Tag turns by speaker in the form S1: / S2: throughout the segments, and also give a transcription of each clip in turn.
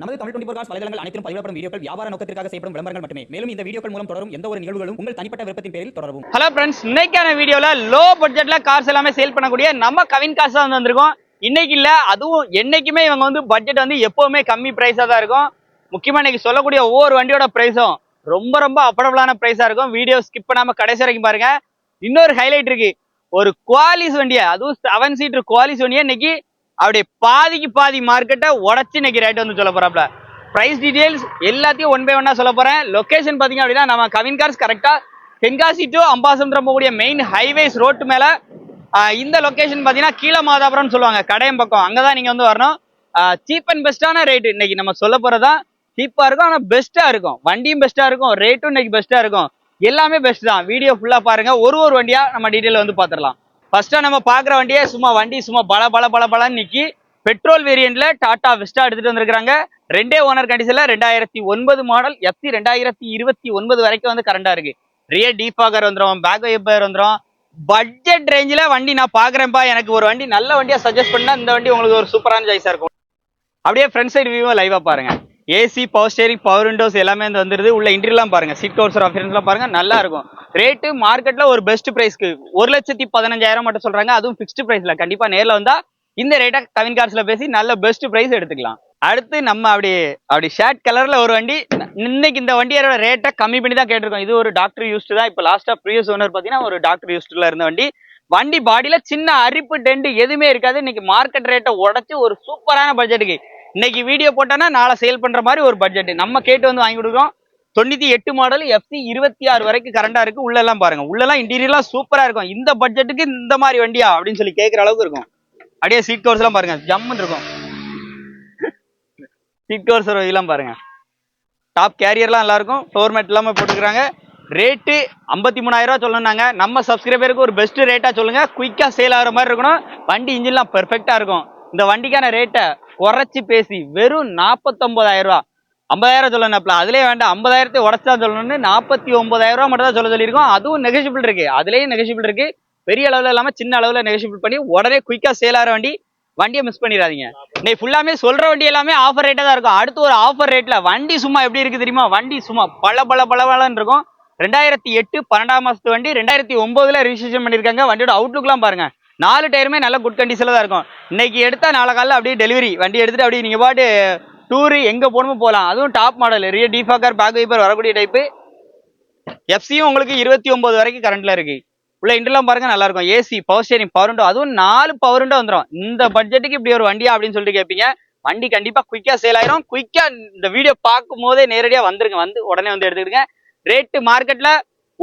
S1: நமது Tamil twenty four cos வலைதளங்கள் அனைத்தும் பதிவிடப்படும் வீடியோக்கள் வியாபார நோக்கத்திற்காக செய்யப்படும் விளம்பரங்கள் மட்டுமே. மேலும் இந்த வீடியோக்கள் மூலம் தொடரும் எந்த ஒரு நிகழ்வுகளும் உங்கள் தனிப்பட்ட விருப்பத்தின் பேரில் தொடரும்
S2: ஹலோ ஃப்ரெண்ட்ஸ் இன்னைக்கான வீடியோல லோ பட்ஜெட்ல கார்ஸ் எல்லாமே சேல் பண்ணக்கூடிய நம்ம கவின் காசு தான் வந்திருக்கோம். இன்னைக்கு இல்ல அதுவும் என்னைக்குமே இவங்க வந்து பட்ஜெட் வந்து எப்பவுமே கம்மி பிரைஸா தான் இருக்கும். முக்கியமா இன்னைக்கு சொல்லக்கூடிய ஒவ்வொரு வண்டியோட பிரைஸும் ரொம்ப ரொம்ப அஃபோர்டபுளான பிரைஸா இருக்கும். வீடியோ ஸ்கிப் பண்ணாம கடைசி வரைக்கும் பாருங்க. இன்னொரு ஹைலைட் இருக்கு. ஒரு குவாலிஸ் வண்டியை அதுவும் செவன் சீட்டர் குவாலிஸ் வண்டியை இன்னைக்கு அப்படியே பாதிக்கு பாதி மார்க்கெட்டை உடச்சி இன்னைக்கு ரேட் வந்து சொல்ல போறாப்ல. பிரைஸ் டீடைல்ஸ் எல்லாத்தையும் ஒன் பை ஒன்னா சொல்ல போறேன். லொகேஷன் பாத்தீங்க அப்படின்னா நம்ம கவின் கார்ஸ் கரெக்டா தென்காசி டு அம்பாசமுத்திரம் போகக்கூடிய மெயின் ஹைவேஸ் ரோட்டு மேல இந்த லொகேஷன் பாத்தீங்கன்னா கீழ மாதாபுரம்னு சொல்லுவாங்க கடையம் பக்கம் அங்கதான் நீங்க வந்து வரணும் சீப் அண்ட் பெஸ்டான ரேட்டு இன்னைக்கு நம்ம சொல்ல போறதுதான் சீப்பா இருக்கும் ஆனா பெஸ்டா இருக்கும் வண்டியும் பெஸ்டா இருக்கும் ரேட்டும் இன்னைக்கு பெஸ்டா இருக்கும் எல்லாமே பெஸ்ட் தான் வீடியோ ஃபுல்லா பாருங்க ஒரு ஒரு வண்டியா நம்ம டீடைல் வந்து பாத்துடலாம் ஃபர்ஸ்ட்டாக நம்ம பார்க்குற வண்டியே சும்மா வண்டி சும்மா பல பல பல பலன்னு நிற்கி பெட்ரோல் வேரியன்ட்ல டாடா விஸ்டா எடுத்துட்டு வந்திருக்காங்க ரெண்டே ஓனர் கண்டிஷன்ல ரெண்டாயிரத்தி ஒன்பது மாடல் எஃப்சி ரெண்டாயிரத்தி இருபத்தி ஒன்பது வரைக்கும் வந்து கரண்டா இருக்கு. ரியர் டீஃபாகர் வந்துடும் பேக் வைப்பர் வந்துடும் பட்ஜெட் ரேஞ்சில் வண்டி நான் பார்க்குறேன்ப்பா எனக்கு ஒரு வண்டி நல்ல வண்டியாக சஜஸ்ட் பண்ணால் இந்த வண்டி உங்களுக்கு ஒரு சூப்பரான சாய்ஸாக இருக்கும். அப்படியே ஃப்ரண்ட் சைடு வியூவை லைவாக பாருங்க. AC power steering power windows எல்லாமே வந்து வந்துருது. உள்ள இன்டீரியர்லாம் பாருங்க. சீட் கவர்ஸ் ஆஃபரன்ஸ்லாம் பாருங்க. நல்லா இருக்கும். ரேட்டு மார்க்கெட்ல ஒரு பெஸ்ட் பிரைஸ்க்கு ஒரு லட்சத்தி பதினஞ்சாயிரம் மட்டும் சொல்றாங்க. அதுவும் ஃபிக்ஸ்டு பிரைஸ்ல கண்டிப்பா நேரில் வந்தா இந்த ரேட்டை கவின் கார்ஸ்ல பேசி நல்ல பெஸ்ட் பிரைஸ் எடுத்துக்கலாம். அடுத்து நம்ம அப்படி அப்படி ஷர்ட் கலர்ல ஒரு வண்டி இன்னைக்கு இந்த வண்டியோட ரேட்டை கம்மி பண்ணி தான் கேட்டிருக்கோம். இது ஒரு டாக்டர் யூஸ்டு தான். இப்போ லாஸ்டா ப்ரீவியஸ் ஓனர் பார்த்தீங்கன்னா ஒரு டாக்டர் யூஸ்டுல இருந்த வண்டி. வண்டி பாடியில சின்ன அரிப்பு டெண்ட் எதுவுமே இருக்காது. இன்னைக்கு மார்க்கெட் ரேட்டை உடச்சி ஒரு சூப்பரான பட்ஜெட்டுக்கு இன்னைக்கு வீடியோ போட்டோன்னா நாளை சேல் பண்ற மாதிரி ஒரு பட்ஜெட் நம்ம கேட்டு வந்து வாங்கி கொடுக்குறோம். தொண்ணூத்தி எட்டு மாடல் எஃப்சி இருபத்தி ஆறு வரைக்கும் கரண்டா இருக்கு. உள்ள எல்லாம் பாருங்க. உள்ள இன்டீரியர்லாம் சூப்பரா இருக்கும். இந்த பட்ஜெட்டுக்கு இந்த மாதிரி வண்டியா அப்படின்னு சொல்லி கேட்குற அளவுக்கு இருக்கும். அப்படியே சீட் கவர்ஸ் எல்லாம் பாருங்க. ஜம்முன்னு இருக்கும். சீட் கவர்ஸ் இதெல்லாம் பாருங்க. டாப் கேரியர்லாம் நல்லா இருக்கும் ஃப்ளோர் மேட் எல்லாமே போட்டுக்கிறாங்க. ரேட்டு ஐம்பத்தி மூணாயிரம் ரூபா சொல்லணும்னாங்க. நம்ம சப்ஸ்கிரைபருக்கு ஒரு பெஸ்ட் ரேட்டாக சொல்லுங்கள் குயிக்காக சேல் ஆகிற மாதிரி இருக்கணும். வண்டி இன்ஜின்லாம் பெர்ஃபெக்டாக இருக்கும். இந்த வண்டிக்கான ரேட்டை குறைச்சி பேசி வெறும் நாற்பத்தொம்பதாயிரம் ரூபா. ஐம்பதாயிரம் சொல்லணும்ல அதுலயே வேண்டாம் ஐம்பதாயிரத்தை உடச்சு தான் சொல்லணும்னு நாற்பத்தி ஒன்பதாயிரம் ரூபா மட்டும் தான் சொல்ல சொல்லியிருக்கோம். அதுவும் நெகசிபிள் இருக்கு. அதுலேயும் நெகசிபிள் இருக்கு. பெரிய அளவுல இல்லாமல் சின்ன அளவுல நெகசிபிள் பண்ணி உடனே குயிக்கா சேல் ஆகிற வண்டி வண்டியை மிஸ் பண்ணிடாதீங்க. இன்னைக்கு ஃபுல்லாமே சொல்ற வண்டி எல்லாமே ஆஃபர் ரேட்டா தான் இருக்கும். அடுத்து ஒரு ஆஃபர் ரேட்ல வண்டி சும்மா எப்படி இருக்கு தெரியுமா? வண்டி சும்மா பல பல பல பலன்னு இருக்கும். ரெண்டாயிரத்தி எட்டு பன்னெண்டாம் மாசத்து வண்டி ரெண்டாயிரத்தி ஒன்பதுல ரிஜிஸ்ட்ரேஷன் பண்ணிருக்காங்க வண்டியோட அவுட்லுக்லாம் பாருங்க. நாலு டயருமே நல்ல குட் கண்டிஷனில் தான் இருக்கும். இன்னைக்கு எடுத்தால் நாளை காலையில் அப்படியே டெலிவரி வண்டி எடுத்துட்டு அப்படியே நீங்கள் பாட்டு டூரு எங்கே போகணுமோ போகலாம் அதுவும் top model rear defogger back wiper வரக்கூடிய டைப்பு எஃப்சியும் உங்களுக்கு இருபத்தி ஒம்பது வரைக்கும் கரண்ட்டில் இருக்கு. உள்ள இன்டர்லாம் பாருங்க நல்லா இருக்கும். AC power steering power window அதுவும் நாலு பவர் விண்டோ வந்துடும் இந்த பட்ஜெட்டுக்கு இப்படி ஒரு வண்டியா அப்படின்னு சொல்லிட்டு கேட்பீங்க வண்டி கண்டிப்பா குயிக்கா சேல் ஆயிரும். குயிக்கா இந்த வீடியோ பார்க்கும் போதே நேரடியா வந்துருங்க. வந்து உடனே வந்து எடுத்துக்கிடுங்க. ரேட்டு மார்க்கெட்ல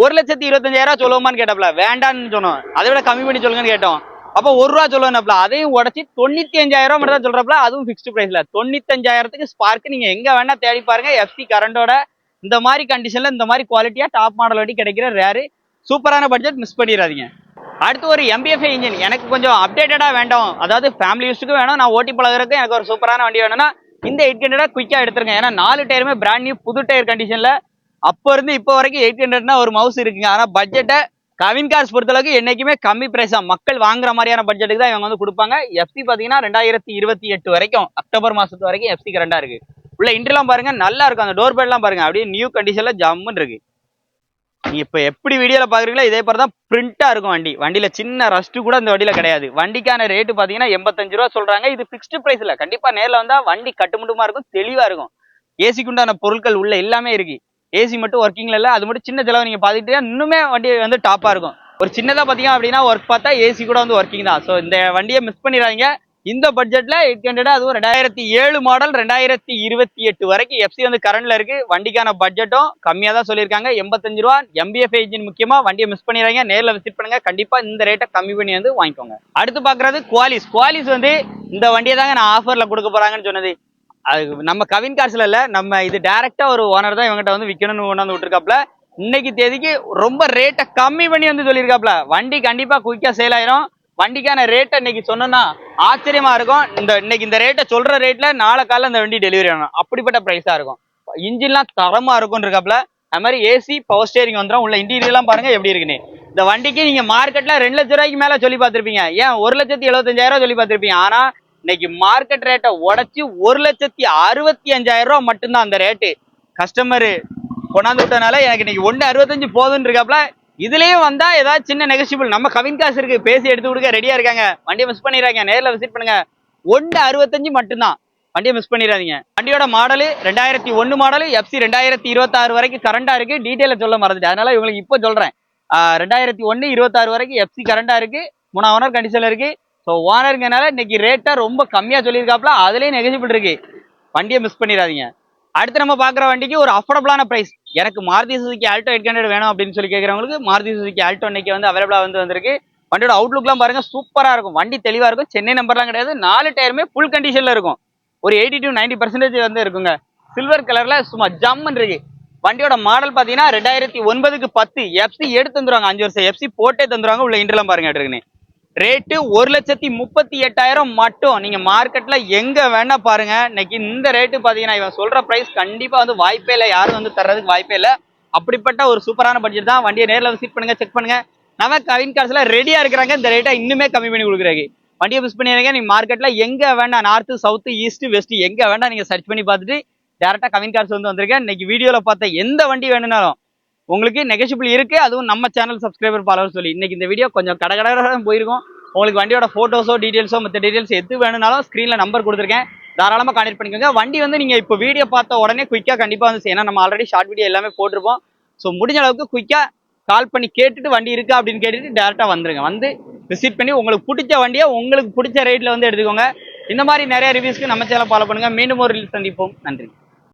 S2: ஒரு லட்சத்தி இருபத்தஞ்சாயிரம் சொல்லுவோமான்னு கேட்டப்பல. வேண்டான்னு சொன்னோம். அதை விட கம்மி பண்ணி சொல்லுங்கன்னு கேட்டோம். அப்போ ஒரு ரூபா சொல்லுவேன்ப்பல அதையும் உடச்சி தொண்ணூத்தி அஞ்சாயிரம் மட்டும் தான் சொல்றப்பல அதுவும் ஃபிக்ஸ்டு பிரைஸ்ல தொண்ணூத்தஞ்சாயிரத்துக்கு ஸ்பார்க் நீங்க எங்க வேணா தேடி பாருங்க. எஃப்சி கரண்டோட இந்த மாதிரி கண்டிஷன்ல இந்த மாதிரி குவாலிட்டியா டாப் மாடல் வட்டி கிடைக்கிற ரேரு சூப்பரான பட்ஜெட் மிஸ் பண்ணிடாதீங்க. அடுத்து ஒரு எம்பிஎஃப்ஐ இன்ஜின் எனக்கு கொஞ்சம் அப்டேட்டடா வேண்டாம். அதாவது ஃபேமிலி யூஸ்க்கு வேணும். நான் ஓட்டி பழகிறதுக்கு எனக்கு ஒரு சூப்பரான வண்டி வேணும்னா இந்த எயிட் ஹண்ட்ரடா குயிக்கா எடுத்துருங்க. ஏன்னா நாலு டயருமே பிராண்ட் நியூ புது டயர் கண்டிஷன்ல அப்போ இருந்து இப்போ வரைக்கும் எயிட் ஹண்ட்ரட்னா ஒரு மவுஸ் இருக்குங்க. ஆனால் பட்ஜெட்டை கவின் கார்ஸ் பொறுத்தளவுக்கு என்றைக்குமே கம்மி ப்ரைஸாக மக்கள் வாங்குற மாதிரியான பட்ஜெட்டுக்கு தான் இவங்க வந்து கொடுப்பாங்க. எஃப்சி பார்த்தீங்கன்னா ரெண்டாயிரத்தி இருபத்தி எட்டு வரைக்கும் அக்டோபர் மாதத்து வரைக்கும் எஃப்சி கரண்டாக இருக்கு. உள்ள இன்ட்ரெலாம் பாருங்க நல்லா இருக்கும். அந்த டோர் பேட்லாம் பாருங்க அப்படியே நியூ கண்டிஷனில் ஜம்முன்னு இருக்கு. நீங்க இப்போ எப்படி வீடியோவில் பார்க்குறீங்களோ இதே மாதிரி தான் பிரிண்டாக இருக்கும் வண்டி. வண்டியில சின்ன ரஸ்ட்டு கூட அந்த வண்டியில் கிடையாது. வண்டிக்கான ரேட்டு பார்த்தீங்கன்னா எண்பத்தஞ்சு ரூபா சொல்கிறாங்க இது ஃபிக்ஸ்டு ப்ரைஸில் கண்டிப்பாக நேரில் வந்தால் வண்டி கட்டுமுட்டுமா இருக்கும் தெளிவாக இருக்கும். ஏசிக்கு உண்டான பொருட்கள் உள்ள எல்லாமே இருக்குது ஏசி மட்டும் ஒர்க்கிங்ல இல்லை அது மட்டும் சின்ன செலவு நீங்கள் பாத்துக்கிட்டே இன்னுமே வண்டி வந்து டாப்பாக இருக்கும். ஒரு சின்னதாக பார்த்தீங்க அப்படின்னா ஒர்க் பார்த்தா ஏசி கூட வந்து ஒர்க்கிங் தான். ஸோ இந்த வண்டியை மிஸ் பண்ணிடாதீங்க. இந்த பட்ஜெட்ல எயிட் ஹண்ட்ரட் அதுவும் ரெண்டாயிரத்தி ஏழு மாடல் ரெண்டாயிரத்தி இருபத்தி எட்டு வரைக்கும் எஃப்சி வந்து கரண்ட்ல இருக்கு. வண்டிக்கான பட்ஜெட்டும் கம்மியாக தான் சொல்லியிருக்காங்க. எண்பத்தஞ்சு ரூபா எம்பிஎஃப் இன்ஜின் முக்கியமா வண்டியை மிஸ் பண்ணிடுறாங்க நேரில் விசிட் பண்ணுங்க. கண்டிப்பா இந்த ரேட்டை கம்மி பண்ணி வந்து வாங்கிக்கோங்க. அடுத்து பாக்குறது குவாலிஸ் குவாலிஸ் வந்து இந்த வண்டியை தாங்க நான் ஆஃபர்ல கொடுக்க போறாங்கன்னு சொன்னது. அது நம்ம கவின் காசுல இல்ல நம்ம இது டைரக்டா ஒரு ஓனர் தான் இவங்ககிட்ட வந்து விற்கணும்னு கொண்டாந்து விட்டுருக்காப்ல. இன்னைக்கு தேதிக்கு ரொம்ப ரேட்டை கம்மி பண்ணி வந்து சொல்லியிருக்காப்ல. வண்டி கண்டிப்பா குயிக்கா சேல் ஆயிரும். வண்டிக்கான ரேட்டை இன்னைக்கு சொன்னோம்னா ஆச்சரியமா இருக்கும். இந்த இன்னைக்கு இந்த ரேட்டை சொல்ற ரேட்ல நாளை காலைல இந்த வண்டி டெலிவரி ஆகணும். அப்படிப்பட்ட ப்ரைஸா இருக்கும். இன்ஜின்லாம் தரமா இருக்கும் இருக்காப்ல. அது மாதிரி ஏசி பவர் ஸ்டேரிங் வந்துடும் உள்ள இன்டீரியர்லாம் பாருங்க எப்படி இருக்குன்னு. இந்த வண்டிக்கு நீங்க மார்க்கெட்ல ரெண்டு லட்ச ரூபாய்க்கு மேல சொல்லி பார்த்திருப்பீங்க. ஏன் ஒரு லட்சத்தி எழுபத்தஞ்சாயிரம் சொல்லி பார்த்திருப்பீங்க. ஆனா இன்னைக்கு மார்க்கெட் ரேட்டை உடச்சி ஒரு லட்சத்தி அறுபத்தி அஞ்சாயிரம் ரூபாய் மட்டும்தான் அந்த ரேட்டு கஸ்டமரு கொண்டாந்து விட்டனால எனக்கு இன்னைக்கு ஒன்று அறுபத்தஞ்சு போதுன்னு இருக்காப்ல. இதுலயும் வந்தா ஏதாவது சின்ன நெகசிபிள் நம்ம கவின் காசு இருக்கு பேசி எடுத்து கொடுக்க ரெடியா இருக்காங்க. வண்டியை மிஸ் பண்ணிடுறாங்க நேரில் விசிட் பண்ணுங்க. ஒன்று அறுபத்தஞ்சு மட்டும்தான். வண்டியை மிஸ் பண்ணிடாதீங்க வண்டியோட மாடலு ரெண்டாயிரத்தி ஒன்று மாடல் எஃப்சி ரெண்டாயிரத்தி இருபத்தாறு வரைக்கும் கரண்டா இருக்கு. டீட்டெயில சொல்ல மறந்துட்டு அதனால இவங்களுக்கு இப்போ சொல்றேன். ரெண்டாயிரத்தி ஒன்று இருபத்தாறு வரைக்கும் எஃப்சி கரண்டா இருக்கு. மூணு ஓனர் கண்டிஷன்ல இருக்கு. ஸோ ஓனருங்கனால இன்னைக்கு ரேட்டா ரொம்ப கம்மியா சொல்லியிருக்காப்புல அதுலேயும் நெகசிபிள் இருக்கு. வண்டியை மிஸ் பண்ணிடாதீங்க. அடுத்து நம்ம பார்க்குற வண்டிக்கு ஒரு அஃபோர்டபுளான ப்ரைஸ் எனக்கு Maruti Suzuki Alto eight hundred வேணும் அப்படின்னு சொல்லி கேட்குறவங்களுக்கு மாருதி சுசுக்கி ஆல்டோ இன்னைக்கு வந்து அவைலபிளாக வந்து வந்திருக்கு. வண்டியோட அவுட்லுக்லாம் பாருங்க சூப்பராக இருக்கும். வண்டி தெளிவாக இருக்கும். சென்னை நம்பர்லாம் கிடையாது. நாலு டயருமே ஃபுல் கண்டிஷனில் இருக்கும். ஒரு எயிட்டி டு நைன்டி பர்சன்டேஜ் வந்து இருக்குங்க. சில்வர் கலரில் சும்மா ஜம்முன்னு இருக்கு. வண்டியோட மாடல் பார்த்தீங்கன்னா ரெண்டாயிரத்தி ஒன்பதுக்கு பத்து எஃப்சி எடுத்து தந்துருவாங்க. அஞ்சு வருஷம் எஃப்சி போட்டே தந்துருவாங்க. உள்ள இன்டர்லாம் பாருங்க எடுக்குன்னு ரேட்டு ஒரு லட்சத்தி முப்பத்தி எட்டாயிரம் மட்டும். நீங்க மார்க்கெட்ல எங்க வேணா பாருங்க. இன்னைக்கு இந்த ரேட்டு பாத்தீங்கன்னா இவன் சொல்ற பிரைஸ் கண்டிப்பா வந்து வாய்ப்பே இல்லை. யாரும் வந்து தர்றதுக்கு வாய்ப்பே இல்லை. அப்படிப்பட்ட ஒரு சூப்பரான பட்ஜெட் தான். வண்டியை நேரில் விசிட் பண்ணுங்க செக் பண்ணுங்க. நம்ம கவின் காசுல ரெடியா இருக்கிறாங்க. இந்த ரேட்டை இன்னுமே கம்மி பண்ணி கொடுக்குறாங்க வண்டியை மிஸ் பண்ணிடுறீங்க. நீங்க மார்க்கெட்ல எங்க வேணா நார்த் சவுத் ஈஸ்ட் வெஸ்ட் எங்க வேணா நீங்க சர்ச் பண்ணி பார்த்துட்டு டேரக்டா கவின் கார்ஸ் வந்து வந்திருக்கேன். இன்னைக்கு வீடியோல பார்த்த எந்த வண்டி வேணும்னாலும் உங்களுக்கு நெகஷிபிள் இருக்கு. அதுவும் நம்ம சேனல் சப்ஸ்கிரைபர் ஃபாலோவர் சொல்லி. இன்னைக்கு இந்த வீடியோ கொஞ்சம் கடகடகட போயிருக்கும் உங்களுக்கு வண்டியோட ஃபோட்டோஸோ டீட்டெயில்ஸோ மற்ற டீட்டெயில்ஸ் எது வேணும்னாலும் ஸ்க்ரீனில் நம்பர் கொடுத்துருக்கேன் தாராளமாக கான்டெக்ட் பண்ணிக்கோங்க வண்டி வந்து நீங்கள் இப்போ வீடியோ பார்த்த உடனே குயிக்காக கண்டிப்பாக வந்து ஏன்னா நம்ம ஆல்ரெடி ஷார்ட் வீடியோ எல்லாமே போட்டிருப்போம் ஸோ முடிஞ்ச அளவுக்கு குயிக்காக கால் பண்ணி கேட்டுட்டு வண்டி இருக்கா அப்படின்னு கேட்டுட்டு டேரெக்டாக வந்துருங்க வந்து விசிட் பண்ணி உங்களுக்கு பிடிச்ச வண்டியை உங்களுக்கு பிடிச்ச ரேட்டில் வந்து எடுத்துக்கோங்க இந்த மாதிரி நிறைய ரிவ்யூஸ்க்கு நம்ம சேனல் ஃபாலோ பண்ணுங்க மீண்டும் ஒரு release சந்திப்போம் நன்றி